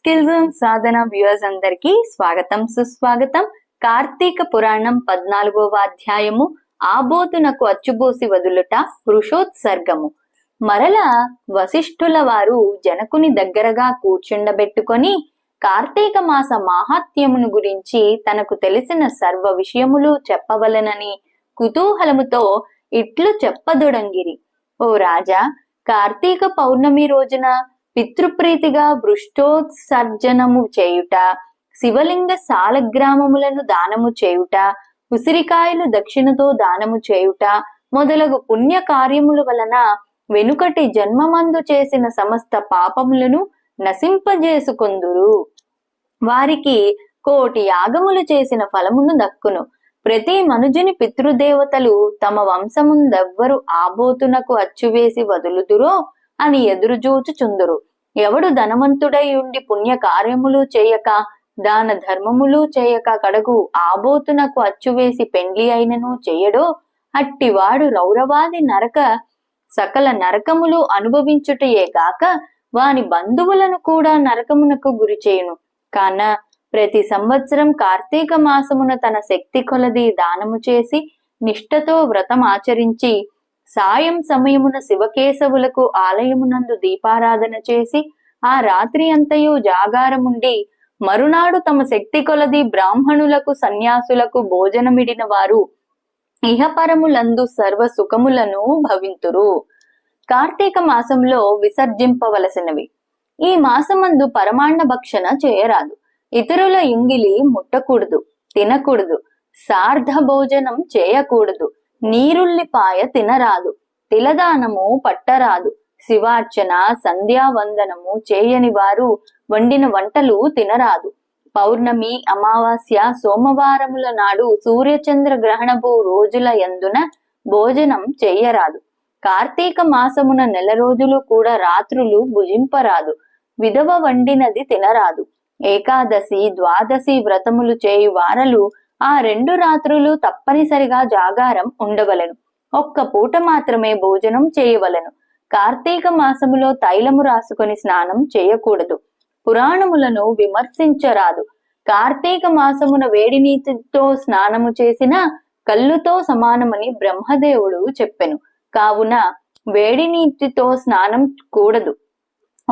Skills and Sadhana viewers అందరికీ స్వాగతం సుస్వాగతం. కార్తీక పురాణం పద్నాలుగవ అధ్యాయము ఆబోతునకు అచ్చుబోసి వదులుట పురుషోత్సర్గము. మరల వశిష్ఠుల వారు జనకుని దగ్గరగా కూర్చుండబెట్టుకొని కార్తీక మాస మాహాత్యమును గురించి తనకు తెలిసిన సర్వ విషయములు చెప్పవలనని కుతూహలముతో ఇట్లు చెప్పదొడంగిరి. ఓ రాజా కార్తీక పౌర్ణమి రోజున పితృప్రీతిగా వృష్టోత్సర్జనము చేయుట శివలింగ సాలగ్రామములను దానము చేయుట ఉసిరికాయలు దక్షిణతో దానము చేయుట మొదలగు పుణ్య కార్యముల వలన వెనుకటి జన్మమందు చేసిన సమస్త పాపములను నశింపజేసుకొందురు. వారికి కోటి యాగములు చేసిన ఫలమును దక్కును. ప్రతి మనుజుని పితృదేవతలు తమ వంశముందెవ్వరు ఆబోతునకు అచ్చువేసి వదులుదురో అని ఎదురుజూచుచుందురు ఎవడు ధనవంతుడై ఉండి పుణ్య కార్యములు చేయక దాన ధర్మములు చేయక కడగు ఆబోతునకు అచ్చువేసి పెండ్లి అయినను చేయడో అట్టివాడు రౌరవాది నరక సకల నరకములు అనుభవించుటయే గాక వాని బంధువులను కూడా నరకమునకు గురి చేయును. కాన ప్రతి సంవత్సరం కార్తీక మాసమున తన శక్తి కొలది దానము చేసి నిష్ఠతో వ్రతం ఆచరించి సాయం సమయమున శివకేశవులకు ఆలయమునందు దీపారాధన చేసి ఆ రాత్రి అంతయు జాగారముండి మరునాడు తమ శక్తి కొలది బ్రాహ్మణులకు సన్యాసులకు భోజనమిడిన వారు ఇహపరములందు సర్వ సుఖములను భవింతురు. కార్తీక మాసంలో విసర్జింపవలసినవి. ఈ మాసమందు పరమాన్న భక్షణ చేయరాదు. ఇతరుల ఇంగిలి ముట్టకూడదు తినకూడదు సార్ధ భోజనం చేయకూడదు. నీరుల్లిపాయ తినరాదు తిలదానము పట్టరాదు శివార్చన సంధ్యావందనము చేయని వారు వండిన వంటలు తినరాదు. పౌర్ణమి అమావాస్య సోమవారముల నాడు సూర్యచంద్ర గ్రహణపు రోజుల ఎందున భోజనం చెయ్యరాదు కార్తీక మాసమున నెల రోజులు కూడా రాత్రులు భుజింపరాదు విధవ వండినది తినరాదు. ఏకాదశి ద్వాదశి వ్రతములు చేయు వారలు ఆ రెండు రాత్రులు తప్పనిసరిగా జాగారం ఉండవలెను. ఒక్క పూట మాత్రమే భోజనం చేయవలెను. కార్తీక మాసములో తైలము రాసుకొని స్నానం చేయకూడదు. పురాణములను విమర్శించరాదు. కార్తీక మాసమున వేడి నీటితో స్నానము చేసిన కళ్ళుతో సమానమని బ్రహ్మదేవుడు చెప్పెను. కావున వేడి నీటితో స్నానం కూడదు.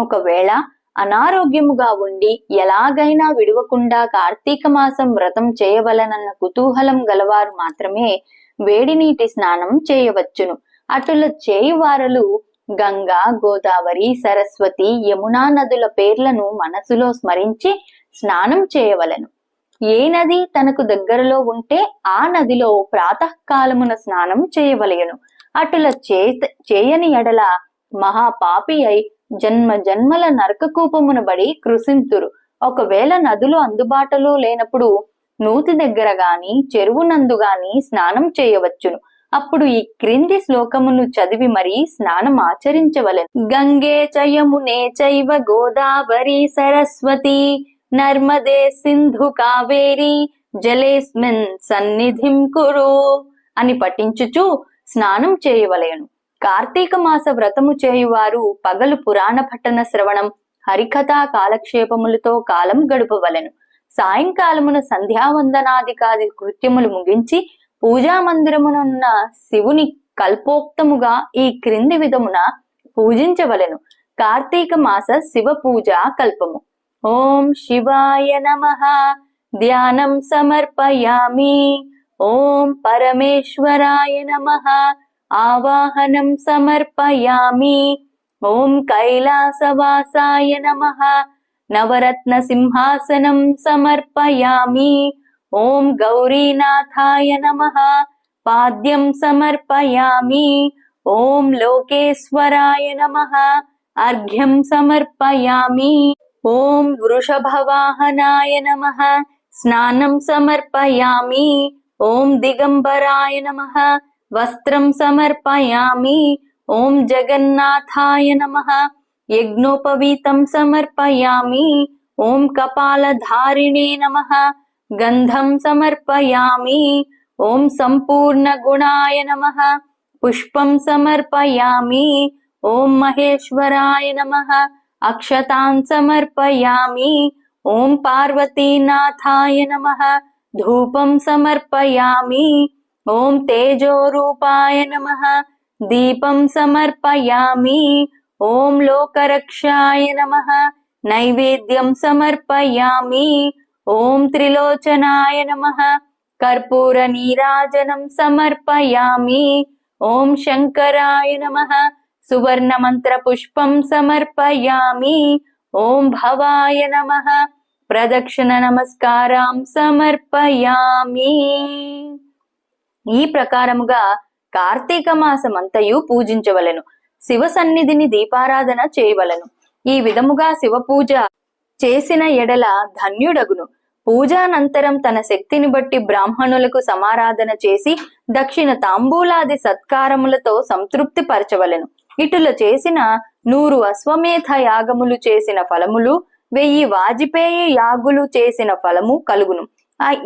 ఒకవేళ అనారోగ్యముగా ఉండి ఎలాగైనా విడవకుండా కార్తీక మాసం వ్రతం చేయవలనన్న కుతూహలం గలవారు మాత్రమే వేడి నీటి స్నానం చేయవచ్చును. అటుల చేయువారలు గంగా గోదావరి సరస్వతి యమునా నదుల పేర్లను మనసులో స్మరించి స్నానం చేయవలెను. ఏ నది తనకు దగ్గరలో ఉంటే ఆ నదిలో ప్రాతకాలమున స్నానం చేయవలయను అటుల చేత చేయని ఎడల మహాపాపి అయి జన్మ జన్మల నరకకూపమున బడి కృసింతురు. ఒకవేళ నదులు అందుబాటులో లేనప్పుడు నూతి దగ్గర గాని చెరువు నందు గాని స్నానం చేయవచ్చును. అప్పుడు ఈ క్రింది శ్లోకమును చదివి మరి స్నానం ఆచరించవలెను. గంగే చయమునే చైవ గోదావరి సరస్వతి నర్మదే సింధు కావేరి జలేస్మిన్ సన్నిధిం కురు అని పఠించుచు స్నానం చేయవలేను. కార్తీక మాస వ్రతము చేయువారు పగలు పురాణ పట్టణ శ్రవణం హరికథా కాలక్షేపములతో కాలం గడుపవలెను. సాయంకాలమున సంధ్యావందనాదికాది కృత్యములు ముగించి పూజా మందిరమునున్న శివుని కల్పోక్తముగా ఈ క్రింది విధమున పూజించవలెను. కార్తీక మాస శివ పూజ కల్పము. ఓం శివాయ నమ. ధ్యానం సమర్పయామి. ఓం పరమేశ్వరాయ నమ. ఆవాహనం సమర్పయామి. ఓం కైలాసవాసాయ నమ. నవరత్న సింహాసనం సమర్పయామి. ఓం గౌరీనాథాయ నమ. పాద్యం సమర్పయామి. ఓం లోకేశ్వరాయ నమ. అర్ఘ్యం సమర్పయామి. ఓం వృషభవాహనాయ నమ. స్నానం సమర్పయామి. ఓం దిగంబరాయ నమ వస్త్రం సమర్పయామి ఓం జగన్నాథాయ నమ యజ్ఞోపవీతం సమర్పయామి ఓం కపాలధారిణే నమ గంధం సమర్పయామి ఓం సంపూర్ణ గుణాయ నమ పుష్పం సమర్పయామి ఓం మహేశ్వరాయ నమ అక్షతాన్ సమర్పయామి ఓం పార్వతీనాథాయ నమః ధూపం సమర్పయామి ఓం తేజోరూపాయ నమః. దీపం సమర్పయామి. ఓం లోకరక్షాయ నమః. నైవేద్యం సమర్పయామి. ఓం త్రిలోచనాయ నమః. కర్పూర నీరాజనం సమర్పయామి. ఓం శంకరాయ నమః. సువర్ణ మంత్ర పుష్పం సమర్పయామి. ఈ ప్రకారముగా కార్తీక మాసమంతయు పూజించవలెను. శివ సన్నిధిని దీపారాధన చేయవలెను. ఈ విధముగా శివ పూజ చేసిన ఎడల ధన్యుడగును. పూజానంతరం తన శక్తిని బట్టి బ్రాహ్మణులకు సమారాధన చేసి దక్షిణ తాంబూలాది సత్కారములతో సంతృప్తి పరచవలెను. ఇటుల చేసిన నూరు అశ్వమేధ యాగములు చేసిన ఫలములు వెయ్యి వాజపేయి యాగులు చేసిన ఫలము కలుగును.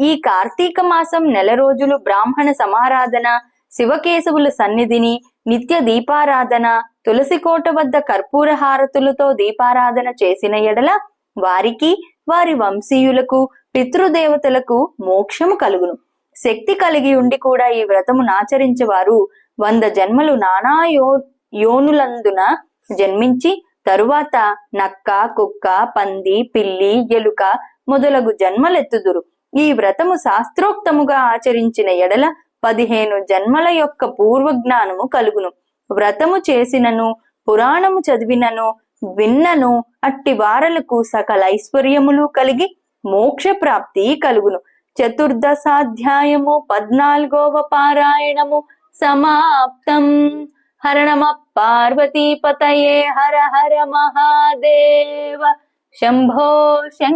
ఈ కార్తీక మాసం నెల రోజులు బ్రాహ్మణ సమారాధన శివకేశవుల సన్నిధిని నిత్య దీపారాధన తులసి కోట వద్ద కర్పూర హారతులతో దీపారాధన చేసిన ఎడల వారికి వారి వంశీయులకు పితృదేవతలకు మోక్షము కలుగును. శక్తి కలిగి ఉండి కూడా ఈ వ్రతము నాచరించేవారు వంద జన్మలు నానా యో యోనులందున జన్మించి తరువాత నక్క కుక్క పంది పిల్లి ఎలుక మొదలగు జన్మలెత్తుదురు. ఈ వ్రతము శాస్త్రోక్తముగా ఆచరించిన ఎడల పదిహేను జన్మల యొక్క పూర్వజ్ఞానము కలుగును. వ్రతము చేసినను పురాణము చదివినను విన్నను అట్టి వారలకు సకల ఐశ్వర్యములు కలిగి మోక్ష ప్రాప్తి కలుగును. చతుర్దశాధ్యాయము పద్నాలుగోవ పారాయణము సమాప్తం. హరణమ నమ పార్వతీపతయే హర హర మహాదేవ. శంభో శంకర